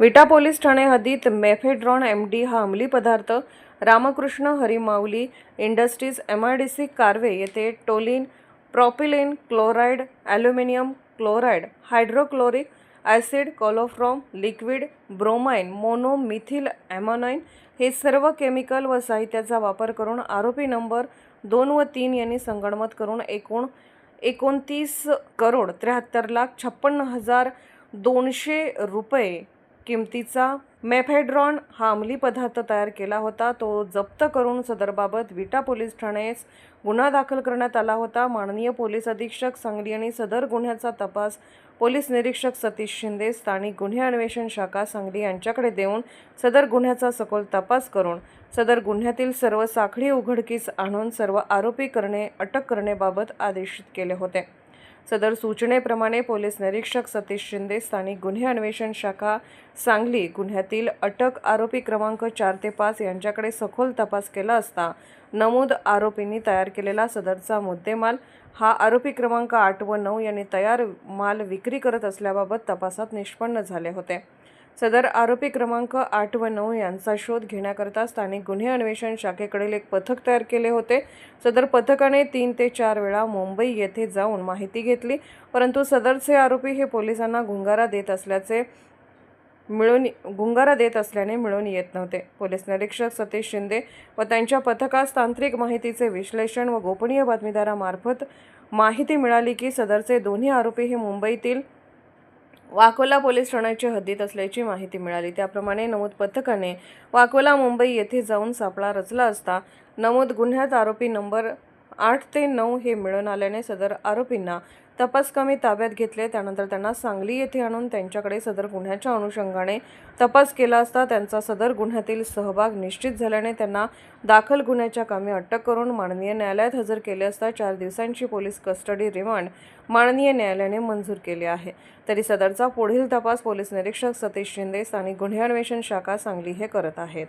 विटा पोलीस ठाणे हद्दीत mephedrone M D हा अंमली पदार्थ Ramkrishna Harimauli industries M I D C Karve येथे toluene propylene chloride aluminium chloride hydrochloric acid chloroform liquid bromine monomethylamine हे सर्व केमिकल व साहित्याचा वापर करून आरोपी नंबर दोन व तीन यांनी संगणमत करून एकूण एकोणतीस करोड त्र्याहत्तर लाख छप्पन्न हजार दोनशे रुपये किमतीचा मेफेड्रॉन हा अंमली पदार्थ तयार केला होता. तो जप्त करून सदरबाबत विटा पोलीस ठाण्यास गुन्हा दाखल करण्यात आला होता. माननीय पोलीस अधीक्षक सांगली आणि सदर गुन्ह्याचा तपास पोलीस निरीक्षक सतीश शिंदे स्थानिक गुन्हे अन्वेषण शाखा सांगली यांच्याकडे देऊन सदर गुन्ह्याचा सखोल तपास करून सदर गुन्ह्यातील सर्व साखळी उघडकीस आणून सर्व आरोपी करणे अटक करण्याबाबत आदेशित केले होते. सदर सूचनेप्रमाणे पोलीस निरीक्षक सतीश शिंदे स्थानिक गुन्हे अन्वेषण शाखा सांगली गुन्ह्यातील अटक आरोपी क्रमांक चार ते पाच यांच्याकडे सखोल तपास केला असता नमूद आरोपींनी तयार केलेला सदरचा मुद्देमाल हा आरोपी क्रमांक आठ व नऊ यांनी तयार माल विक्री करत असल्याबाबत तपासात निष्पन्न झाले होते. सदर आरोपी क्रमांक आठ व नऊ यांचा शोध घेण्याकरता स्थानिक गुन्हे अन्वेषण शाखेकडील एक पथक तयार केले होते. सदर पथकाने तीन ते चार वेळा मुंबई येथे जाऊन माहिती घेतली परंतु सदरचे आरोपी हे पोलिसांना गुंगारा देत असल्याचे मिळून गुंगारा देत असल्याने मिळून येत नव्हते. पोलीस निरीक्षक सतीश शिंदे व त्यांच्या पथकास तांत्रिक माहितीचे विश्लेषण व गोपनीय बातमीदारामार्फत माहिती मिळाली की सदरचे दोन्ही आरोपी हे मुंबईतील वाकोला पोलीस ठाण्याच्या हद्दीत असल्याची माहिती मिळाली. त्याप्रमाणे नमूद पथकाने वाकोला मुंबई येथे जाऊन सापळा रचला असता नमूद गुन्ह्यात आरोपी नंबर आठ ते नऊ हे मिळून आल्याने सदर आरोपींना तपासकामी ताब्यात घेतले. त्यानंतर त्यांना सांगली येथे आणून त्यांच्याकडे सदर गुन्ह्याच्या अनुषंगाने तपास केला असता त्यांचा सदर गुन्ह्यातील सहभाग निश्चित झाल्याने त्यांना दाखल गुन्ह्याच्या कामी अटक करून माननीय न्यायालयात हजर केले असता चार दिवसांची पोलीस कस्टडी रिमांड माननीय न्यायालयाने मंजूर केले आहे. तरी सदरचा पुढील तपास पोलीस निरीक्षक सतीश शिंदे स्थानिक गुन्हे अन्वेषण शाखा सांगली हे करत आहेत.